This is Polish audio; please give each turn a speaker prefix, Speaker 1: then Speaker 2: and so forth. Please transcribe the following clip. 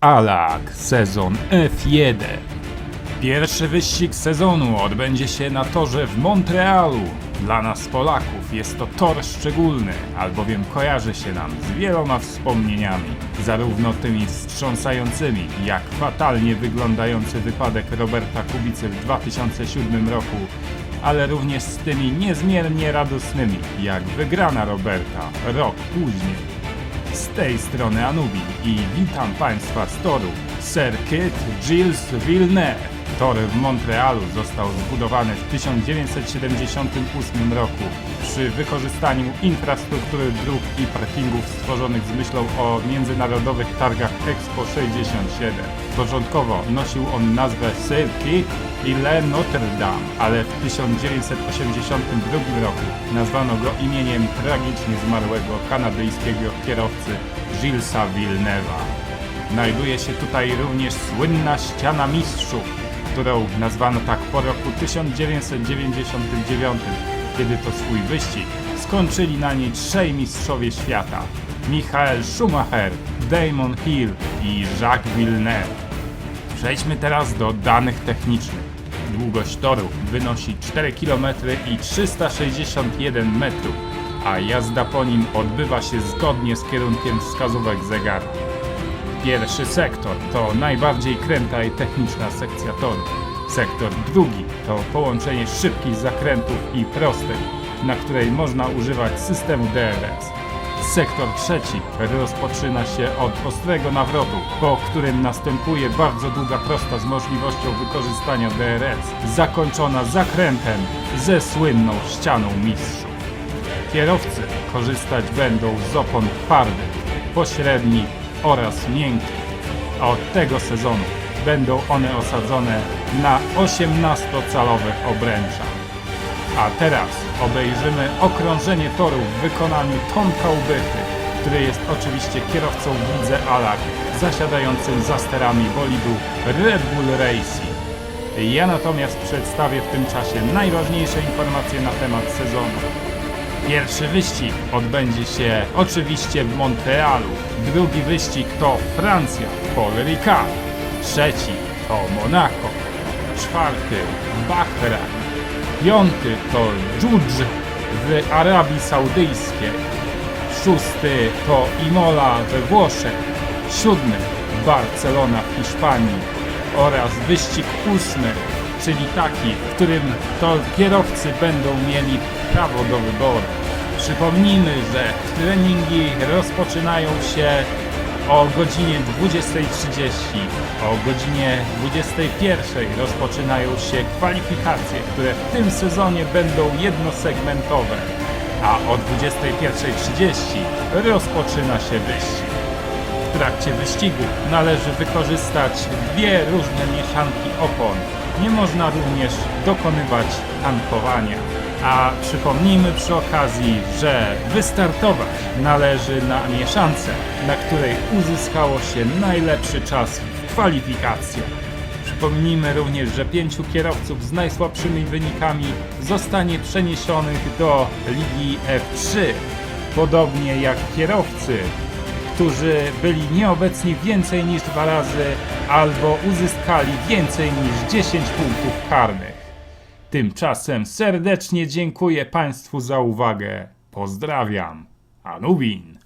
Speaker 1: Alak sezon F1. Pierwszy wyścig sezonu odbędzie się na torze w Montrealu. Dla nas Polaków jest to tor szczególny, albowiem kojarzy się nam z wieloma wspomnieniami, zarówno tymi wstrząsającymi, jak fatalnie wyglądający wypadek Roberta Kubicy w 2007 roku, ale również z tymi niezmiernie radosnymi, jak wygrana Roberta rok później. Z tej strony Anubi i witam Państwa z toru Circuit Gilles Villeneuve. Tor w Montrealu został zbudowany w 1978 roku przy wykorzystaniu infrastruktury dróg i parkingów stworzonych z myślą o międzynarodowych targach Expo 67. Początkowo nosił on nazwę Circuit Ile Notre Dame, ale w 1982 roku nazwano go imieniem tragicznie zmarłego kanadyjskiego kierowcy Gillesa Villeneuve'a. Znajduje się tutaj również słynna ściana mistrzów, którą nazwano tak po roku 1999, kiedy to swój wyścig skończyli na niej trzej mistrzowie świata: Michael Schumacher, Damon Hill i Jacques Villeneuve. Przejdźmy teraz do danych technicznych. Długość toru wynosi 4 km i 361 metrów, a jazda po nim odbywa się zgodnie z kierunkiem wskazówek zegara. Pierwszy sektor to najbardziej kręta i techniczna sekcja toru. Sektor drugi to połączenie szybkich zakrętów i prostej, na której można używać systemu DRS. Sektor trzeci rozpoczyna się od ostrego nawrotu, po którym następuje bardzo długa prosta z możliwością wykorzystania DRS, zakończona zakrętem ze słynną ścianą mistrzów. Kierowcy korzystać będą z opon twardych, pośrednich oraz miękkich, a od tego sezonu będą one osadzone na 18-calowych obręczach. A teraz obejrzymy okrążenie toru w wykonaniu Tomka Ubychy, który jest oczywiście kierowcą w Alak, zasiadającym za sterami bolidu Red Bull Racing. Ja natomiast przedstawię w tym czasie najważniejsze informacje na temat sezonu. Pierwszy wyścig odbędzie się oczywiście w Montrealu. Drugi wyścig to Francja, Paul Ricard. Trzeci to Monaco. Czwarty Bahrain. Piąty to Dżudż w Arabii Saudyjskiej. Szósty to Imola we Włoszech. Siódmy Barcelona w Hiszpanii. Oraz wyścig ósmy, czyli taki, w którym to kierowcy będą mieli prawo do wyboru. Przypomnijmy, że treningi rozpoczynają się o godzinie 20.30. O godzinie 21.00 rozpoczynają się kwalifikacje, które w tym sezonie będą jednosegmentowe, a o 21.30 rozpoczyna się wyścig. W trakcie wyścigu należy wykorzystać dwie różne mieszanki opon. Nie można również dokonywać tankowania. A przypomnijmy przy okazji, że wystartować należy na mieszance, na której uzyskało się najlepszy czas w kwalifikacjach. Przypomnijmy również, że pięciu kierowców z najsłabszymi wynikami zostanie przeniesionych do Ligi F3, podobnie jak kierowcy, którzy byli nieobecni więcej niż dwa razy albo uzyskali więcej niż 10 punktów karnych. Tymczasem serdecznie dziękuję Państwu za uwagę. Pozdrawiam. Anubin.